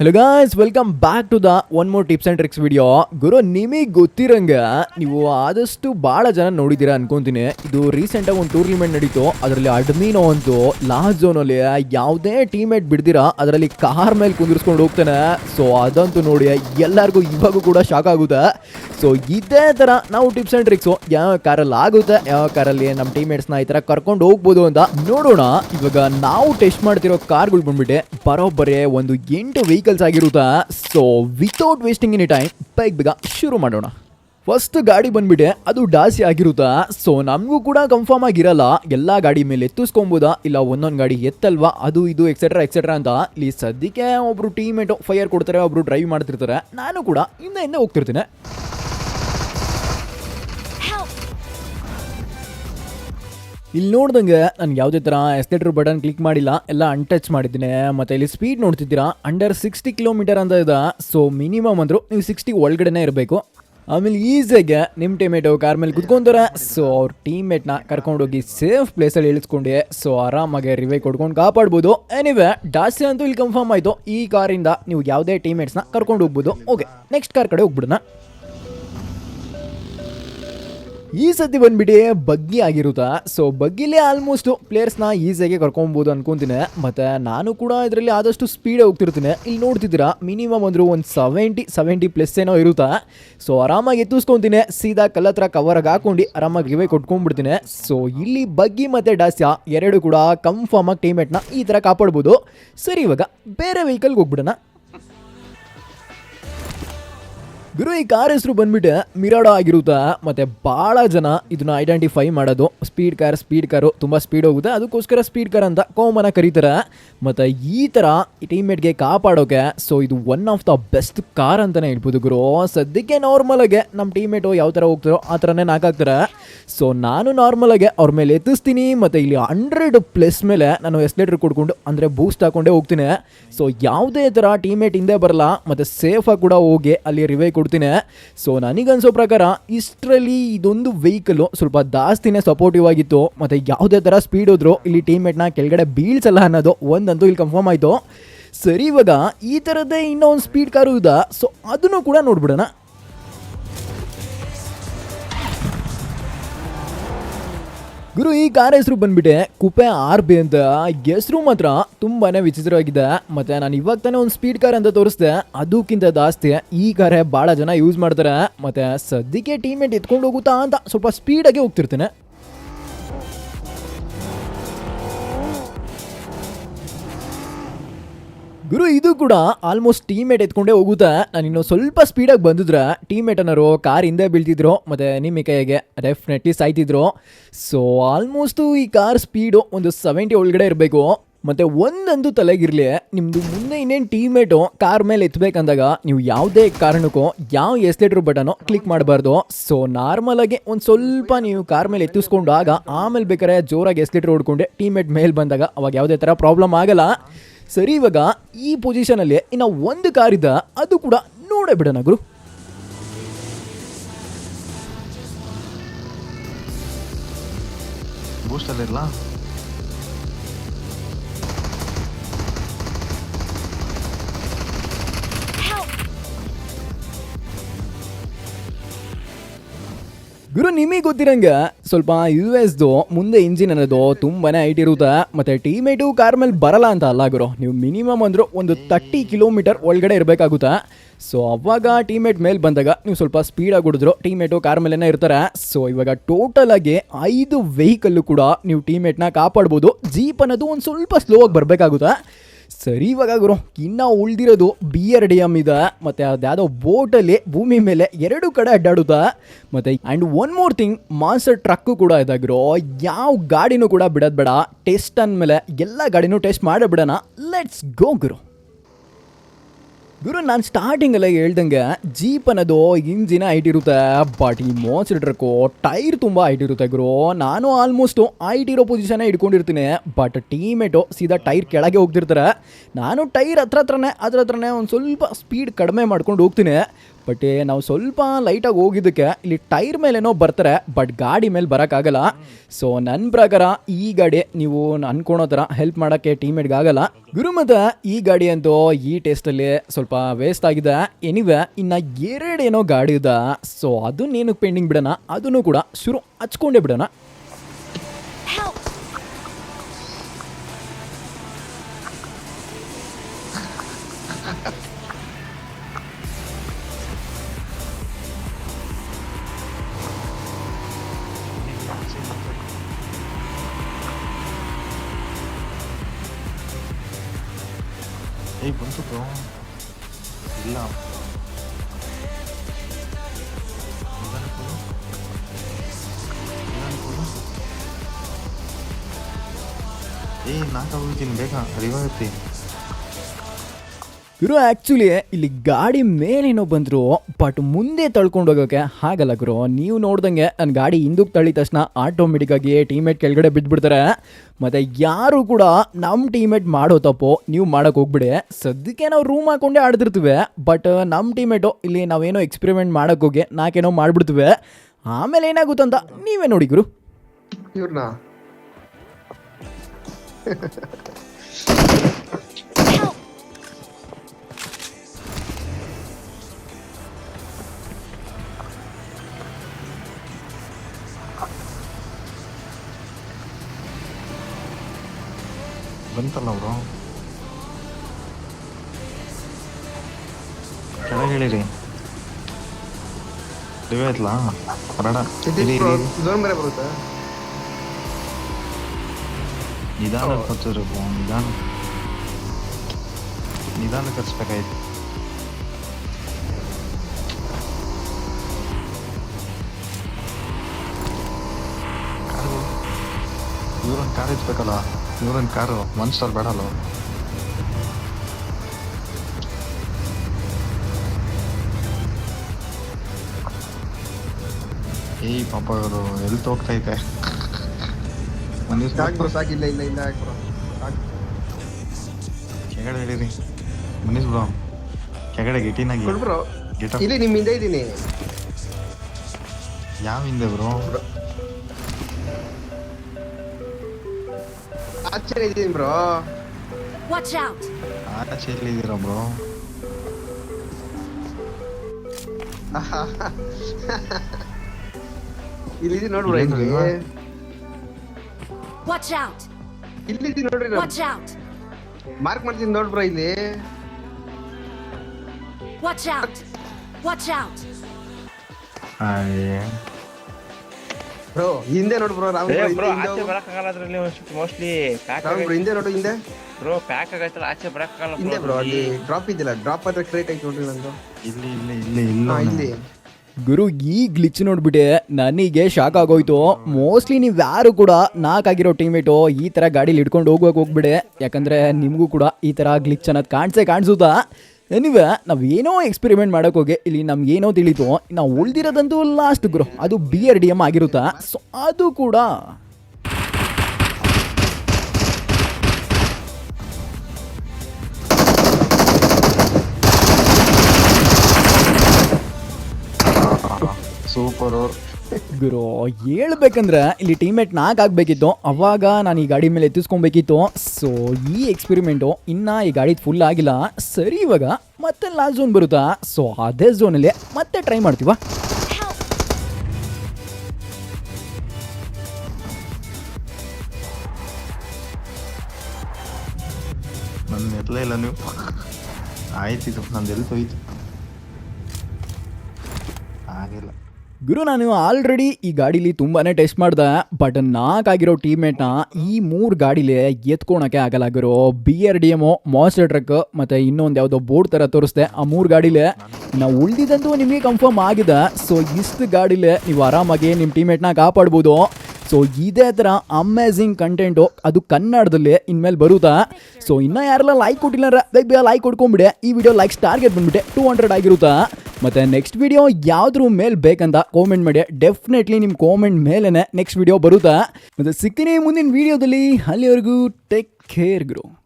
Hello guys welcome back to the one more tips and tricks video ಗುರು, ನಿಮಗೆ ಗೊತ್ತಿರಂಗ, ನೀವು ಆದಷ್ಟು ಭಾಳ ಜನ ನೋಡಿದ್ದೀರಾ ಅನ್ಕೊಂತೀನಿ. ಇದು ರೀಸೆಂಟಾಗಿ ಒಂದು ಟೂರ್ನಿಮೆಂಟ್ ನಡೀತು. ಅದರಲ್ಲಿ ಅಡ್ಮಿನೋ ಅಂತೂ ಲಾಸ್ಟ್ ಝೋನಲ್ಲಿ ಯಾವುದೇ ಟೀಮೇಟ್ ಬಿಡ್ದಿರಾ, ಅದರಲ್ಲಿ ಕಾರ್ ಮೇಲೆ ಕುಂದಿರ್ಸ್ಕೊಂಡು ಹೋಗ್ತಾನೆ. ಸೊ ಅದಂತೂ ನೋಡಿ, ಎಲ್ಲರಿಗೂ ಇವಾಗೂ ಕೂಡ ಶಾಕ್ ಆಗುತ್ತೆ. ಸೊ ಇದೇ ಥರ ನಾವು ಟಿಪ್ಸ್ ಆ್ಯಂಡ್ ಟ್ರಿಕ್ಸು ಯಾವ ಕಾರಲ್ಲಿ ಆಗುತ್ತೆ, ಯಾವ ಕಾರಲ್ಲಿ ನಮ್ಮ ಟೀಮೇಟ್ಸ್ನ ಈ ಥರ ಕರ್ಕೊಂಡು ಹೋಗ್ಬೋದು ಅಂತ ನೋಡೋಣ. ಇವಾಗ ನಾವು ಟೆಸ್ಟ್ ಮಾಡ್ತಿರೋ ಕಾರ್ಗಳು ಬಂದ್ಬಿಟ್ಟೆ. ಬರೋಬ್ಬರೇ ಒಂದು ಎಂಟು vehicles ಆಗಿರುತ್ತಾ? So without wasting any time ಬೇಗ ಬೇಗ ಶುರು ಮಾಡೋಣ. ಫಸ್ಟ್ ಗಾಡಿ ಬಂದ್ಬಿಟ್ಟೆ ಅದು ಡಾಸಿ ಆಗಿರುತ್ತಾ? ಸೊ ನಮಗೂ ಕೂಡ ಕನ್ಫರ್ಮ್ ಆಗಿರಲ್ಲ. ಎಲ್ಲ ಗಾಡಿ ಮೇಲೆ ಎತ್ತಿಸ್ಕೊಬೋದಾ? ಇಲ್ಲ ಒಂದೊಂದು ಗಾಡಿ ಎತ್ತಲ್ವಾ? ಅದು ಇದು ಎಕ್ಸೆಟ್ರಾ ಎಕ್ಸೆಟ್ರಾ ಅಂತ. ಇಲ್ಲಿ ಸದ್ಯಕ್ಕೆ ಒಬ್ರು ಟೀಮೇಟು ಫೈರ್ ಕೊಡ್ತಾರೆ, ಒಬ್ರು ಡ್ರೈವ್ ಮಾಡ್ತಿರ್ತಾರೆ. ನಾನು ಕೂಡ ಹಿಂದೆ ಹಿಂದೆ ಹೋಗ್ತಿರ್ತೀನಿ. ಇಲ್ಲಿ ನೋಡ್ದಂಗೆ ನಾನು ಯಾವುದೇ ಥರ ಎಸ್ಲೇಟರ್ ಬಟನ್ ಕ್ಲಿಕ್ ಮಾಡಿಲ್ಲ, ಎಲ್ಲ ಅನ್ಟಚ್ ಮಾಡಿದ್ದೀನಿ. ಮತ್ತೆ ಇಲ್ಲಿ ಸ್ಪೀಡ್ ನೋಡ್ತಿದ್ದೀರಾ? ಅಂಡರ್ ಸಿಕ್ಸ್ಟಿ ಕಿಲೋಮೀಟರ್ ಅಂತ ಇದೆ. ಸೊ ಮಿನಿಮಮ್ ಅಂದ್ರು ನೀವು ಸಿಕ್ಸ್ಟಿ ಒಳಗಡೆನೇ ಇರಬೇಕು. ಆಮೇಲೆ ಈಸಿಯಾಗಿ ನಿಮ್ಮ ಟೀಮೇಟು ಕಾರ್ ಮೇಲೆ ಕುತ್ಕೊಂತಾರೆ. ಸೊ ಅವ್ರ ಟೀಮ್ಮೇಟ್ನ ಕರ್ಕೊಂಡೋಗಿ ಸೇಫ್ ಪ್ಲೇಸಲ್ಲಿ ಇಳಿಸ್ಕೊಂಡು ಸೊ ಆರಾಮಾಗಿ ರಿವೈ ಕೊಡ್ಕೊಂಡು ಕಾಪಾಡ್ಬೋದು. ಎನಿವೆ ಡಾಸ್ಟಿ ಅಂತೂ ಇಲ್ಲಿ ಕನ್ಫರ್ಮ್ ಆಯಿತು. ಈ ಕಾರಿಂದ ನೀವು ಯಾವುದೇ ಟೀಮೇಟ್ಸ್ನ ಕರ್ಕೊಂಡು ಹೋಗ್ಬೋದು. ಓಕೆ ನೆಕ್ಸ್ಟ್ ಕಾರ್ ಕಡೆ ಹೋಗ್ಬಿಡೋಣ. ಈ ಸತಿ ಬಂದ್ಬಿಟ್ಟು ಬಗ್ಗಿ ಆಗಿರುತ್ತಾ? ಸೊ ಬಗ್ಗಿಲೇ ಆಲ್ಮೋಸ್ಟ್ ಪ್ಲೇಯರ್ಸ್ನ ಈಸಿಯಾಗಿ ಕರ್ಕೊಬೋದು ಅನ್ಕೊಂತೀನಿ. ಮತ್ತೆ ನಾನು ಕೂಡ ಇದರಲ್ಲಿ ಆದಷ್ಟು ಸ್ಪೀಡ್ ಹೋಗ್ತಿರ್ತೀನಿ. ಇಲ್ಲಿ ನೋಡ್ತಿದ್ದೀರಾ ಮಿನಿಮಮ್ ಅಂದ್ರೂ ಒಂದು ಸೆವೆಂಟಿ ಸೆವೆಂಟಿ ಪ್ಲಸ್ ಏನೋ ಇರುತ್ತಾ? ಸೊ ಆರಾಮಾಗಿ ಎತ್ತಿಸ್ಕೊಂತೀನಿ. ಸೀದಾ ಕಲ್ಲತ್ರ ಕವರ್ಗೆ ಹಾಕೊಂಡು ಆರಾಮಾಗಿ ರಿವೈ ಕೊಟ್ಕೊಂಡ್ಬಿಡ್ತೀನಿ. ಸೊ ಇಲ್ಲಿ ಬಗ್ಗಿ ಮತ್ತೆ ಡಾಸ್ಯ ಎರಡು ಕೂಡ ಕನ್ಫರ್ಮ್ ಆಗಿ ಟೀಮೇಟ್ನ ಈ ಥರ ಕಾಪಾಡ್ಬೋದು. ಸರಿ, ಇವಾಗ ಬೇರೆ ವೆಹಿಕಲ್ಗೆ ಹೋಗ್ಬಿಡೋಣ. ಗುರು ಈ ಕಾರ್ ಹೆಸರು ಬಂದ್ಬಿಟ್ಟು ಮಿರಾಡೋ ಆಗಿರುತ್ತಾ. ಮತ್ತೆ ಬಹಳ ಜನ ಇದನ್ನ ಐಡೆಂಟಿಫೈ ಮಾಡೋದು. ಸ್ಪೀಡ್ ಕಾರ್ ಸ್ಪೀಡ್ ಕಾರು ತುಂಬ ಸ್ಪೀಡ್ ಹೋಗುತ್ತೆ. ಅದಕ್ಕೋಸ್ಕರ ಸ್ಪೀಡ್ ಕಾರ್ ಅಂತ ಕೋಮನ ಕರೀತಾರೆ. ಮತ್ತೆ ಈ ಥರ ಟೀಮೇಟ್ಗೆ ಕಾಪಾಡೋಕೆ ಸೊ ಇದು one of the best car ಅಂತಾನೆ ಹೇಳ್ಬೋದು ಗುರು. ಸದ್ಯಕ್ಕೆ ನಾರ್ಮಲಾಗೆ ನಮ್ಮ ಟೀಮ್ಮೇಟು ಯಾವ ತರ ಹೋಗ್ತಾರೋ ಆ ಥರನೇ ನಾಕಾಗ್ತಾರೆ ಸೊ ನಾನು ನಾರ್ಮಲಾಗೆ ಅವ್ರ ಮೇಲೆ ಎತ್ತಿಸ್ತೀನಿ. ಮತ್ತೆ ಇಲ್ಲಿ ಹಂಡ್ರೆಡ್ ಪ್ಲಸ್ ಮೇಲೆ ನಾನು ಎಸ್ಲೇಟರ್ ಕೊಡ್ಕೊಂಡು, ಅಂದ್ರೆ ಬೂಸ್ಟ್ ಹಾಕೊಂಡೇ ಹೋಗ್ತೀನಿ. ಸೊ ಯಾವುದೇ ತರ ಟೀಮೇಟ್ ಹಿಂದೆ ಬರಲ್ಲ. ಮತ್ತು ಸೇಫಾಗಿ ಕೂಡ ಹೋಗಿ ಅಲ್ಲಿ ರಿವೈ ಕೊಡ್ತೀನಿ. ಸೊ ನನಗನ್ಸೋ ಪ್ರಕಾರ ಇಷ್ಟರಲ್ಲಿ ಇದೊಂದು ವೆಹಿಕಲ್ ಸ್ವಲ್ಪ ಜಾಸ್ತಿನೇ ಸಪೋರ್ಟಿವ್ ಆಗಿತ್ತು. ಮತ್ತು ಯಾವುದೇ ಥರ ಸ್ಪೀಡ್ ಹೋದ್ರು ಇಲ್ಲಿ ಟೀಮೇಟ್ನ ಕೆಳಗಡೆ ಬೀಳ್ಸಲ್ಲ ಅನ್ನೋದು ಒಂದಂತೂ ಇಲ್ಲಿ ಕನ್ಫರ್ಮ್ ಆಯಿತು. ಸರಿ ಇವಾಗ ಈ ಥರದ್ದೇ ಇನ್ನೂ ಒಂದು ಸ್ಪೀಡ್ ಕಾರು ಇದೆ. ಸೊ ಅದನ್ನು ಕೂಡ ನೋಡ್ಬಿಡೋಣ. ಗುರು, ಈ ಕಾರ್ ಹೆಸರು ಬಂದ್ಬಿಟ್ಟೆ ಕುಪೆ ಆರ್ ಬಿ ಅಂತ. ಹೆಸರು ಮಾತ್ರ ತುಂಬಾನೇ ವಿಚಿತ್ರವಾಗಿದೆ. ಮತ್ತೆ ನಾನು ಇವಾಗ ತಾನೇ ಒಂದು ಸ್ಪೀಡ್ ಕಾರ್ ಅಂತ ತೋರಿಸ್ದೆ. ಅದಕ್ಕಿಂತ ಜಾಸ್ತಿ ಈ ಕಾರೇ ಬಹಳ ಜನ ಯೂಸ್ ಮಾಡ್ತಾರೆ. ಮತ್ತೆ ಸದ್ಯಕ್ಕೆ ಟೀಮೇಟ್ ಎತ್ಕೊಂಡು ಹೋಗುತ್ತಾ ಅಂತ ಸ್ವಲ್ಪ ಸ್ಪೀಡಾಗಿ ಹೋಗ್ತಿರ್ತೇನೆ. ಗುರು, ಇದು ಕೂಡ ಆಲ್ಮೋಸ್ಟ್ ಟೀಮೇಟ್ ಎತ್ಕೊಂಡೇ ಹೋಗುತ್ತೆ. ನಾನು ಇನ್ನು ಸ್ವಲ್ಪ ಸ್ಪೀಡಾಗಿ ಬಂದಿದ್ರೆ ಟೀಮೇಟ್ ಅನ್ನೋರು ಕಾರ್ ಹಿಂದೆ ಬೀಳ್ತಿದ್ರು, ಮತ್ತು ನಿಮ್ಮ ಕೈಗೆ ಡೆಫಿನೆಟ್ಲಿ ಸಾಯ್ತಿದ್ರು. ಸೊ ಆಲ್ಮೋಸ್ಟು ಈ ಕಾರ್ ಸ್ಪೀಡು ಒಂದು ಸೆವೆಂಟಿ ಒಳಗಡೆ ಇರಬೇಕು. ಮತ್ತು ಒಂದೊಂದು ತಲೆಗಿರಲಿ ನಿಮ್ಮದು ಮುಂದೆ ಇನ್ನೇನು ಟೀಮೇಟು ಕಾರ್ ಮೇಲೆ ಎತ್ತಬೇಕಂದಾಗ ನೀವು ಯಾವುದೇ ಕಾರಣಕ್ಕೂ ಯಾವ ಎಸ್ಲೇಟ್ರ್ ಬಟನು ಕ್ಲಿಕ್ ಮಾಡಬಾರ್ದು. ಸೊ ನಾರ್ಮಲಾಗಿ ಒಂದು ಸ್ವಲ್ಪ ನೀವು ಕಾರ್ ಮೇಲೆ ಎತ್ತಿಸ್ಕೊಂಡಾಗ, ಆಮೇಲೆ ಬೇಕಾದ್ರೆ ಜೋರಾಗಿ ಎಸ್ಲೇಟ್ರ್ ಹೊಡ್ಕೊಂಡೆ ಟೀಮೇಟ್ ಮೇಲೆ ಬಂದಾಗ ಅವಾಗ ಯಾವುದೇ ಥರ ಪ್ರಾಬ್ಲಮ್ ಆಗಲ್ಲ. ಸರಿ ಇವಾಗ ಈ ಪೊಸಿಷನಲ್ಲಿ ಇನ್ನು ಒಂದು ಕಾರಿದ ಅದು ಕೂಡ ನೋಡೇ ಬಿಡೋಣ ಗುರು. ಬೂಸ್ಟ್ ಗುರು, ನಿಮಗೆ ಗೊತ್ತಿರಂಗ ಸ್ವಲ್ಪ ಯು ಎಸ್ದು ಮುಂದೆ ಇಂಜಿನ್ ಅನ್ನೋದು ತುಂಬಾನೇ ಹೈಟ್ ಇರುತ್ತೆ. ಮತ್ತೆ ಟೀಮೇಟು ಕಾರ್ ಮೇಲೆ ಬರಲ್ಲ ಅಂತ ಅಲ್ಲ ಗುರು. ನೀವು ಮಿನಿಮಮ್ ಅಂದ್ರೆ ಒಂದು ತರ್ಟಿ ಕಿಲೋಮೀಟರ್ ಒಳಗಡೆ ಇರಬೇಕಾಗುತ್ತೆ. ಸೊ ಅವಾಗ ಟೀಮೇಟ್ ಮೇಲೆ ಬಂದಾಗ ನೀವು ಸ್ವಲ್ಪ ಸ್ಪೀಡಾಗಿ ಹೊಡಿದ್ರು ಟೀಮೇಟು ಕಾರ್ ಮೇಲೆ ಇರ್ತಾರೆ. ಸೊ ಇವಾಗ ಟೋಟಲ್ ಆಗಿ ಐದು ವೆಹಿಕಲ್ಲು ಕೂಡ ನೀವು ಟೀಮೇಟ್ನ ಕಾಪಾಡ್ಬೋದು. ಜೀಪ್ ಅನ್ನೋದು ಒಂದು ಸ್ವಲ್ಪ ಸ್ಲೋ ಆಗಿ ಬರಬೇಕಾಗುತ್ತೆ. ಸರಿ, ಇವಾಗ ಗುರು, ಇನ್ನ ಉಳಿದಿರೋದು ಬಿ ಆರ್ ಡಿ ಎಂ ಇದೆ. ಮತ್ತೆ ಅದ್ಯಾವುದೋ ಬೋಟಲ್ಲಿ ಭೂಮಿ ಮೇಲೆ ಎರಡು ಕಡೆ ಅಡ್ಡಾಡುತ್ತ? ಮತ್ತೆ and one more thing monster truck ಕೂಡ ಇದೆ ಗುರು. ಯಾವ ಗಾಡಿನೂ ಕೂಡ ಬಿಡೋದು ಬೇಡ. ಟೆಸ್ಟ್ ಅಂದಮೇಲೆ ಎಲ್ಲ ಗಾಡಿನೂ ಟೆಸ್ಟ್ ಮಾಡೇ ಬಿಡೋಣ. ಲೆಟ್ಸ್ ಗೋ ಗುರು. ಗುರು ನಾನು ಸ್ಟಾರ್ಟಿಂಗಲ್ಲ ಹೇಳ್ದಂಗೆ ಜೀಪ್ ಅನ್ನೋದು ಇಂಜಿನ ಹೈಟ್ ಇರುತ್ತೆ ಬಟ್ ಈ ಮೋನ್ಸ್ಟರ್ ಟ್ರಕ್ಕು ಟೈರ್ ತುಂಬ ಹೈಟ್ ಇರುತ್ತೆ ಗುರು. ನಾನು ಆಲ್ಮೋಸ್ಟು ಹೈಟ್ ಇರೋ ಪೊಸಿಷನ್ನೇ ಇಟ್ಕೊಂಡಿರ್ತೀನಿ ಬಟ್ ಟೀಮೇಟು ಸೀದಾ ಟೈರ್ ಕೆಳಗೆ ಹೋಗ್ತಿರ್ತಾರೆ. ನಾನು ಟೈರ್ ಹತ್ರ ಹತ್ರನೇ, ಅದ್ರ ಹತ್ರನೇ ಒಂದು ಸ್ವಲ್ಪ ಸ್ಪೀಡ್ ಕಡಿಮೆ ಮಾಡ್ಕೊಂಡು ಹೋಗ್ತೀನಿ. ಬಟ್ ನಾವು ಸ್ವಲ್ಪ ಲೈಟಾಗಿ ಹೋಗಿದ್ದಕ್ಕೆ ಇಲ್ಲಿ ಟೈರ್ ಮೇಲೇನೋ ಬರ್ತಾರೆ ಬಟ್ ಗಾಡಿ ಮೇಲೆ ಬರೋಕ್ಕಾಗಲ್ಲ. ಸೊ ನನ್ನ ಪ್ರಕಾರ ಈ ಗಾಡಿ ನೀವು ಅನ್ಕೊಳೋ ಥರ ಹೆಲ್ಪ್ ಮಾಡೋಕ್ಕೆ ಆಗಲ್ಲ. ಗುರು ಮತ್ತೆ ಈ ಗಾಡಿ ಅಂತೂ ಈ ಟೆಸ್ಟಲ್ಲಿ ಸ್ವಲ್ಪ ವೇಸ್ಟ್ ಆಗಿದೆ. ಎನಿವೆ ಇನ್ನು ಎರಡೇನೋ ಗಾಡಿ ಇದೆ. ಸೊ ಅದನ್ನೇನು ಪೆಂಡಿಂಗ್ ಬಿಡೋಣ. ಅದನ್ನು ಕೂಡ ಶುರು ಹಚ್ಕೊಂಡೇ ಬಿಡೋಣ. Help! ಏಯ್ ಬಂತು ಬ್ರೋ ಇಲ್ಲ ನಿಧಾನಕ್ಕೆ ಹೋಗು. ನಿಧಾನಕ್ಕೆ ಹೋಗು. ಏಯ್ ನಾಲ್ಕಾಗೋಗ್ತೀನಿ ಬೇಗ ಅರಿವಾಗುತ್ತೆ ಗುರು ಆ್ಯಕ್ಚುಲಿ ಇಲ್ಲಿ ಗಾಡಿ ಮೇಲೇನೋ ಬಂದರು ಬಟ್ ಮುಂದೆ ತಳ್ಕೊಂಡು ಹೋಗೋಕೆ ಹಾಗಲ್ಲ ಗುರು. ನೀವು ನೋಡ್ದಂಗೆ ನನ್ನ ಗಾಡಿ ಹಿಂದಕ್ಕೆ ತಳ್ಳಿದ ತಕ್ಷಣ ಆಟೋಮೆಟಿಕ್ಕಾಗಿ ಟೀಮೇಟ್ ಕೆಳಗಡೆ ಬಿದ್ದುಬಿಡ್ತಾರೆ ಮತ್ತು ಯಾರು ಕೂಡ ನಮ್ಮ ಟೀಮೇಟ್ ಮಾಡೋ ತಪ್ಪು ನೀವು ಮಾಡೋಕೆ ಹೋಗ್ಬಿಡಿ. ಸದ್ಯಕ್ಕೆ ನಾವು ರೂಮ್ ಹಾಕೊಂಡೇ ಆಡ್ತಿರ್ತೀವಿ ಬಟ್ ನಮ್ಮ ಟೀಮೇಟು ಇಲ್ಲಿ ನಾವೇನೋ ಎಕ್ಸ್ಪೆರಿಮೆಂಟ್ ಮಾಡೋಕೆ ಹೋಗಿ ನಾಕೇನೋ ಮಾಡಿಬಿಡ್ತೀವಿ. ಆಮೇಲೆ ಏನಾಗುತ್ತಂತ ನೀವೇ ನೋಡಿ ಗುರು. ಇವ್ರನ್ನ ಬಂತಲ್ಲ ಅವರು? ಕೆಳಗೆ ಹೇಳಿರಿ. ಡಿವೇ ಆಯ್ತಲ್ಲ ನಿಧಾನ. ಝೋನ್ ಬೇರೆ ಬರುತ್ತೆ. ನಿಧಾನ ಹಚ್ಚಿದ್ರು ಬ್ರೋ ನಿಧಾನ. ಕರ್ಸ್ಬೇಕಾಯ್ತು. ಹಚ್ಬೇಕಾಯ್ತು ಕಾರ್ ಇವ್ರೊಂದು ಇವ್ರೊಂದು ಕಾರು? ಒನ್ ಸ್ಟಾರ್ ಬೇಡಲ್ಲ ಏಯ್ ಪಾಪ ಇವರು ಎಲ್ತ್ ಹೋಗ್ತಾ ಇದೆ. ಮನೀಶ್ ಸಾಕು ಬ್ರೋ ಸಾಕು ಇಲ್ಲ ಇಲ್ಲ ಇಲ್ಲ ಹಾಕ್ ಬ್ರೋ ಸಾಕು ಕೆಳಗಡೆ ಹೇಳಿರಿ. ಮನೀಶ್ ಬ್ರೋ ಕೆಗಡೆ ಗಿಟಿನಾಗಿ ಕೊಡ್ ಬ್ರೋ ಇಲ್ಲಿ ನಿಮ್ಮ ಹಿಂದೆ ಇದ್ದೀನಿ. ಯಾವ ಹಿಂದೆ ಬ್ರೋ. ಆಚೆ ಇದ್ದೀನಿ ಬ್ರೋ Watch out! ಆಚೆ ಎಲ್ಲಿದ್ದೀರಾ ಬ್ರೋ ಇಲ್ಲಿದ್ದೀನಿ ನೋಡ್ ಬ್ರೋ ಇಲ್ಲೇನು ಇಲ್ಲಿ ಇಲ್ವಾ? Watch out! ಇಲ್ಲಿದ್ದೀನಿ ನೋಡ್ರಿ ನಾನು Watch out! ಮಾರ್ಕ್ ಮಾಡ್ತೀನಿ ನೋಡ್ ಬ್ರೋ ಇಲ್ಲಿ Watch out! Watch out! ಅಯ್ಯೇ ಬ್ರೋ ಹಿಂದೆ ನೋಡು ಬ್ರೋ ರಾಮ್ ಬ್ರೋ ಆಚೆ. ಬರಕ್ಕಾಗಲ್ಲ ಅದ್ರಲ್ಲಿ ಮೋಸ್ಟ್ಲಿ ಪ್ಯಾಕ್ ರಾಮ್ ಬ್ರೋ ಹಿಂದೆ ನೋಡು ಹಿಂದೆ. ಬ್ರೋ ಪ್ಯಾಕ್ ಆಗೈತಲ್ಲ ಆಚೆ ಬರಕ್ಕಾಗಲ್ಲ ಹಿಂದೆ ಬ್ರೋ ಅಲ್ಲಿ ಡ್ರಾಪ್ ಇದಿಲ್ಲ ಡ್ರಾಪ್ ಹತ್ರ ಕ್ರಿಯೇಟ್ ಆಯ್ತು ನೋಡ್ರಿ ನಂದು. ಇಲ್ಲಿ ಇಲ್ಲಿ ಇಲ್ಲಿ ಇಲ್ಲ ಇಲ್ಲಿ. ಗುರು ಈ ಗ್ಲಿಚ್ ನೋಡ್ಬಿಟ್ಟೆ ನನಗೆ ಶಾಕ್ ಆಗೋಯ್ತು. ಮೋಸ್ಟ್ಲಿ ನೀವು ಯಾರು ಕೂಡ ನಾಕಾಗಿರೋ ಟೀಮೇಟು ಈ ಥರ ಗಾಡೀಲಿ ಹಿಡ್ಕೊಂಡು ಹೋಗ್ಬೇಕು ಹೋಗ್ಬಿಡಿ. ಯಾಕಂದರೆ ನಿಮಗೂ ಕೂಡ ಈ ಥರ ಗ್ಲಿಚ್ ಅನ್ನೋದು ಕಾಣಿಸೇ ಕಾಣಿಸುತ್ತಾ? ಎನಿವೆ ನಾವು ಏನೋ ಎಕ್ಸ್ಪೆರಿಮೆಂಟ್ ಮಾಡೋಕೆ ಹೋಗಿ, ಇಲ್ಲಿ ನಮ್ಗೆ ಏನೋ ತಿಳಿತು. ನಾವು ಉಳಿದಿರೋದಂತೂ ಲಾಸ್ಟ್ ಗುರು. ಅದು ಬಿ ಆರ್ ಡಿ ಎಂ ಆಗಿರುತ್ತಾ. ಸೊ ಅದು ಕೂಡ. ಸೂಪರ್ ಗುರು, ಹೇಳ್ಬೇಕಂದ್ರೆ ಇಲ್ಲಿ ಟೀಮೇಟ್ ನಾಲ್ಕು ಆಗಬೇಕಿತ್ತು ಅವಾಗ ನಾನು ಈ ಗಾಡಿ ಮೇಲೆ ಎತ್ತಿಸ್ಕೊಬೇಕಿತ್ತು. ಸೊ ಈ ಎಕ್ಸ್ಪೆರಿಮೆಂಟು ಇನ್ನು ಈ ಗಾಡಿ ಫುಲ್ ಆಗಿಲ್ಲ. ಸರಿ ಇವಾಗ ಮತ್ತೆ ಲಾಸ್ಟ್ ಝೋನ್ ಬರುತ್ತಾ? ಸೊ ಅದೇ ಝೋನಲ್ಲಿ ಮತ್ತೆ ಟ್ರೈ ಮಾಡ್ತೀವ! ನನ್ನ ಇಲ್ಲ ನೀವು. ಆಯ್ತಿದು ನಂದು ಎಲ್ಲಿ ಹೋಯ್ತು. ಆಗಿಲ್ಲ ಗುರು, ನಾನು ಆಲ್ರೆಡಿ ಈ ಗಾಡೀಲಿ ತುಂಬಾನೇ ಟೆಸ್ಟ್ ಮಾಡಿದೆ ಬಟ್ ನಾಲ್ಕಾಗಿರೋ ಟೀಮ್ಮೇಟ್ನ ಈ ಮೂರು ಗಾಡೀಲಿ ಎತ್ಕೊಳಕ್ಕೆ ಆಗಲ್ಲ ಗುರು. B R D M master truck ಮತ್ತೆ ಇನ್ನೊಂದು ಯಾವುದೋ ಬೋರ್ಡ್ ಥರ ತೋರಿಸ್ದೆ ಆ ಮೂರು ಗಾಡೀಲಿ. ನಾವು ಉಳಿದಿದ್ದಂತೂ ನಿಮಗೆ ಕನ್ಫರ್ಮ್ ಆಗಿದೆ. ಸೊ ಇಷ್ಟು ಗಾಡೀಲಿ ನೀವು ಆರಾಮಾಗಿ ನಿಮ್ಮ ಟೀಮ್ಮೇಟ್ನ ಕಾಪಾಡ್ಬೋದು. ಸೊ ಇದೇ ಥರ ಅಮೇಝಿಂಗ್ ಕಂಟೆಂಟು ಅದು ಕನ್ನಡದಲ್ಲಿ ಇನ್ಮೇಲೆ ಬರುತ್ತಾ. ಸೊ ಇನ್ನೂ ಯಾರೆಲ್ಲ ಲೈಕ್ ಕೊಟ್ಟಿಲ್ಲ ಬೇಗ ಬೇಗ ಲೈಕ್ ಕೊಡ್ಕೊಂಬಿಡೆ ಈ ವಿಡಿಯೋ ಲೈಕ್ಸ್ ಟಾರ್ಗೆಟ್ ಬಂದ್ಬಿಟ್ಟೆ ಟೂ ಹಂಡ್ರೆಡ್ ಆಗಿರುತ್ತಾ. ಮತ್ತು ನೆಕ್ಸ್ಟ್ ವಿಡಿಯೋ ಯಾವ್ದ್ರ ಮೇಲೆ ಬೇಕಂತ ಕಾಮೆಂಟ್ ಮಾಡಿ. ಡೆಫಿನೆಟ್ಲಿ ನಿಮ್ಮ ಕಾಮೆಂಟ್ ಮೇಲೇ ನೆಕ್ಸ್ಟ್ ವಿಡಿಯೋ ಬರುತ್ತಾ. ಮತ್ತು ಸಿಗ್ತೀನಿ ಮುಂದಿನ ವಿಡಿಯೋದಲ್ಲಿ ಅಲ್ಲಿವರೆಗೂ ಟೇಕ್ ಕೇರ್ ಗುರು.